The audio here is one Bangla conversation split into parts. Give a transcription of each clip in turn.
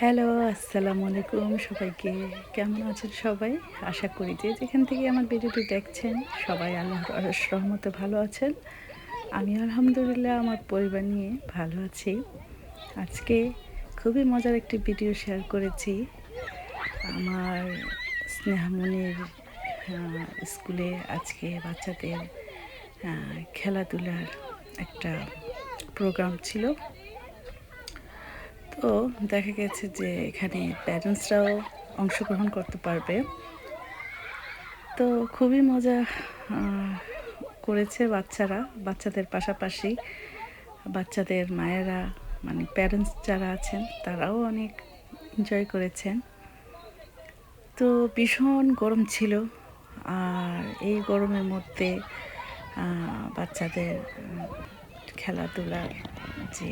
হ্যালো, আসসালামু আলাইকুম সবাইকে। কেমন আছেন সবাই? আশা করি যে যেখান থেকে আমার ভিডিওটি দেখছেন, সবাই আল্লাহর রহমতে ভালো আছেন। আমি আলহামদুলিল্লাহ আমার পরিবার নিয়ে ভালো আছি। আজকে খুবই মজার একটি ভিডিও শেয়ার করেছি। আমার স্নেহামণির স্কুলে আজকে বাচ্চাদের খেলাধুলার একটা প্রোগ্রাম ছিল। তো দেখা গেছে যে এখানে প্যারেন্টসরাও অংশগ্রহণ করতে পারবে। তো খুবই মজা করেছে বাচ্চারা, বাচ্চাদের পাশাপাশি বাচ্চাদের মায়েরা মানে প্যারেন্টস যারা আছেন, তারাও অনেক এনজয় করেছেন। তো ভীষণ গরম ছিল আর এই গরমের মধ্যে বাচ্চাদের খেলাধুলার যে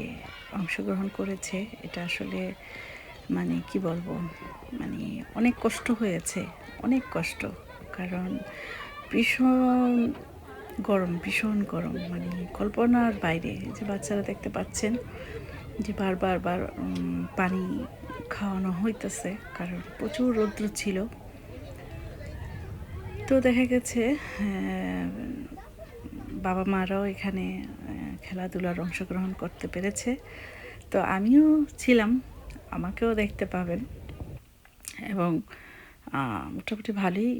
অংশগ্রহণ করেছে, এটা আসলে মানে কি বলব মানে অনেক কষ্ট হয়েছে, অনেক কষ্ট। কারণ ভীষণ গরম ভীষণ গরম। মানে কল্পনার বাইরে যে বাচ্চারা দেখতে পাচ্ছেন যে বারবার বার পানি খাওয়ানো হইতেছে, কারণ প্রচুর রৌদ্র ছিল। তো দেখা গেছে বাবা মারাও এখানে খেলাধুলার অংশগ্রহণ করতে পেরেছে। তো আমিও ছিলাম, আমাকেও দেখতে পাবেন। এবং মোটামুটি ভালোই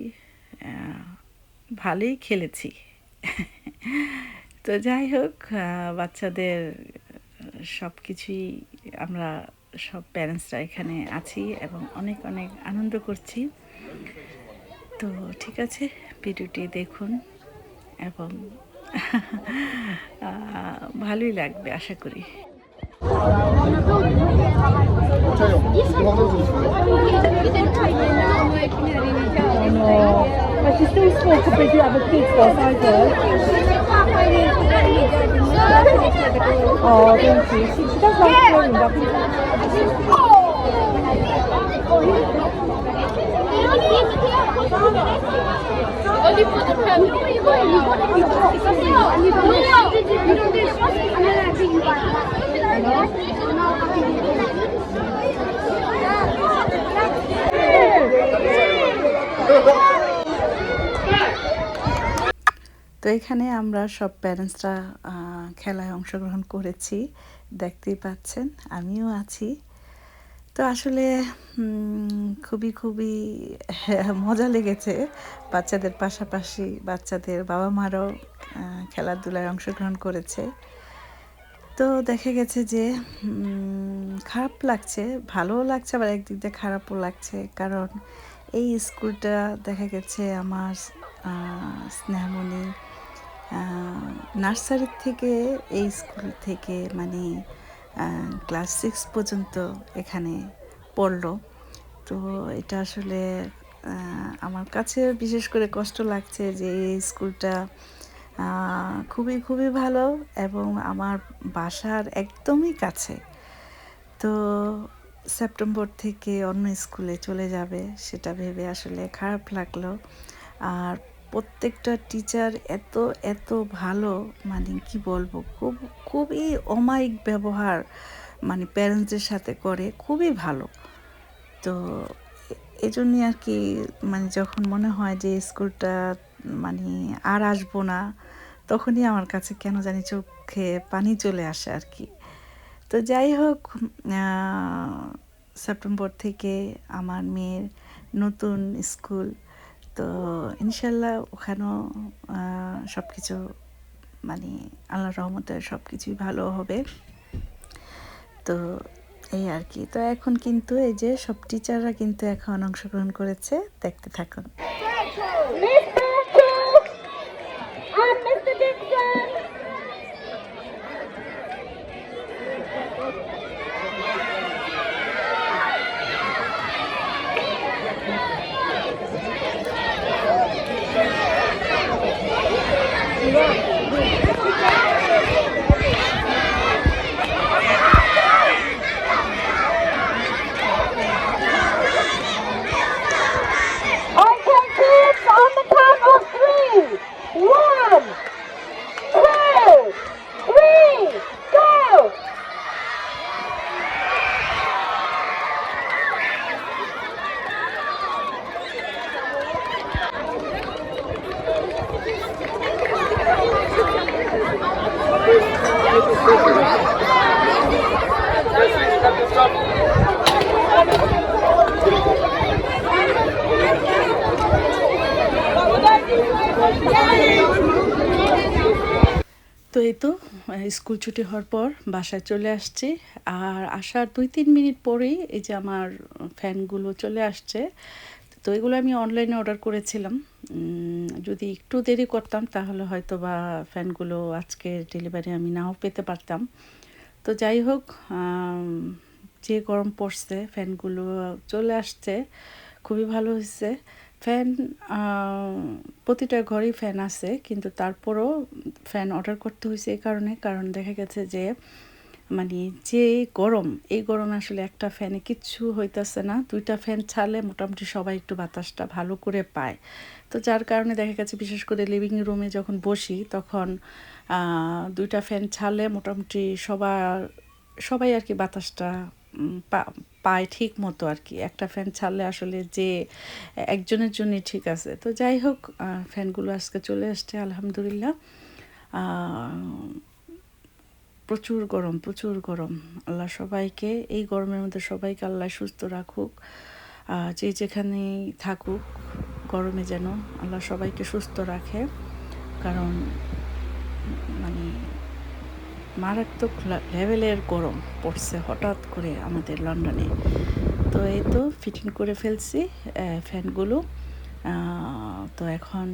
ভালোই খেলেছি। তো যাই হোক বাচ্চাদের সব কিছুই আমরা, সব প্যারেন্টসরা এখানে আছি এবং অনেক অনেক আনন্দ করছি। তো ঠিক আছে, ভিডিওটি দেখুন এবং ভালোই লাগবে আশা করি। oh, তো এখানে আমরা সব প্যারেন্টসরা খেলায় অংশগ্রহণ করেছি। দেখতেই পাচ্ছেন আমিও আছি। তো আসলে খুবই খুবই মজা লেগেছে। বাচ্চাদের পাশাপাশি বাচ্চাদের বাবা মারাও খেলাধুলায় অংশগ্রহণ করেছে। তো দেখা গেছে যে খারাপ লাগছে, ভালোও লাগছে, আবার একদিক দিয়ে খারাপও লাগছে। কারণ এই স্কুলটা দেখা গেছে আমার স্নেহমণি নার্সারি থেকে, এই স্কুল থেকে মানে ক্লাস সিক্স পর্যন্ত এখানে পড়ল। তো এটা আসলে আমার কাছে বিশেষ করে কষ্ট লাগছে যে এই স্কুলটা খুবই খুবই ভালো এবং আমার বাসার একদমই কাছে। তো সেপ্টেম্বর থেকে অন্য স্কুলে চলে যাবে, সেটা ভেবে আসলে খারাপ লাগল। আর প্রত্যেকটা টিচার এত এত ভালো মানে কি বলব, খুব, খুবই অমায়িক ব্যবহার মানে প্যারেন্টসদের সাথে করে, খুবই ভালো। তো এজন্যই আর কি মানে যখন মনে হয় যে স্কুলটা মানে আর আসব না, তখনই আমার কাছে কেন জানি চোখে পানি চলে আসে আর কি। তো যাই হোক সেপ্টেম্বর থেকে আমার মেয়ের নতুন স্কুল তো ইনশাল্লাহ ওখানেও সব কিছু মানে আল্লাহ রহমতে সব কিছুই ভালো হবে। তো এই আর কি। তো এখন কিন্তু এই যে সব টিচাররা কিন্তু এখন অংশগ্রহণ করেছে, দেখতে থাকুন। Miss Mitchell তো এই তো স্কুল ছুটি হওয়ার পর বাসায় চলে আসছি। আর আসার দুই তিন মিনিট পরেই এই যে আমার ফ্যানগুলো চলে আসছে। তো এগুলো আমি অনলাইনে অর্ডার করেছিলাম। যদি একটু দেরি করতাম, তাহলে হয়তো বা ফ্যানগুলো আজকে ডেলিভারি আমি নাও পেতে পারতাম। তো যাই হোক যে গরম পড়ছে ফ্যানগুলো চলে আসছে, খুবই ভালো হয়েছে। ফ্যান প্রতিটা ঘরেই ফ্যান আছে, কিন্তু তারপরও ফ্যান অর্ডার করতে হয়েছে এই কারণে। কারণ দেখা গেছে যে মানে যে গরম, এই গরম আসলে একটা ফ্যানে কিচ্ছু হইতেছে না। দুইটা ফ্যান ছাড়লে মোটামুটি সবাই একটু বাতাসটা ভালো করে পায়। তো যার কারণে দেখা গেছে, বিশেষ করে লিভিং রুমে যখন বসি, তখন দুইটা ফ্যান ছাড়লে মোটামুটি সবার, সবাই আর কি বাতাসটা পায় ঠিক মতো আর কি। একটা ফ্যান ছাড়লে আসলে যে একজনের জন্যই ঠিক আছে। তো যাই হোক ফ্যানগুলো আজকে চলে আসছে, আলহামদুলিল্লাহ। প্রচুর গরম প্রচুর গরম। আল্লাহ সবাইকে, এই গরমের মধ্যে সবাইকে আল্লাহ সুস্থ রাখুক। যে যেখানেই থাকুক, গরমে যেন আল্লাহ সবাইকে সুস্থ রাখে। কারণ মানে মারাত্মক লেভেলের গরম পড়ছে হঠাৎ করে আমাদের লন্ডনে। তো এই তো ফিটিং করে ফেলছি ফ্যানগুলো। তো এখন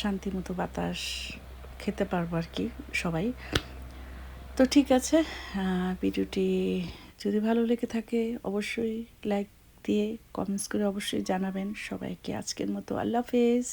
শান্তি মতো বাতাস খেতে পারব আর কি সবাই। তো ঠিক আছে ভিডিওটি যদি ভালো লেগে থাকে অবশ্যই লাইক দিয়ে কমেন্টস করে অবশ্যই জানাবেন। সবাইকে আজকের মতো আল্লাহ হাফেজ।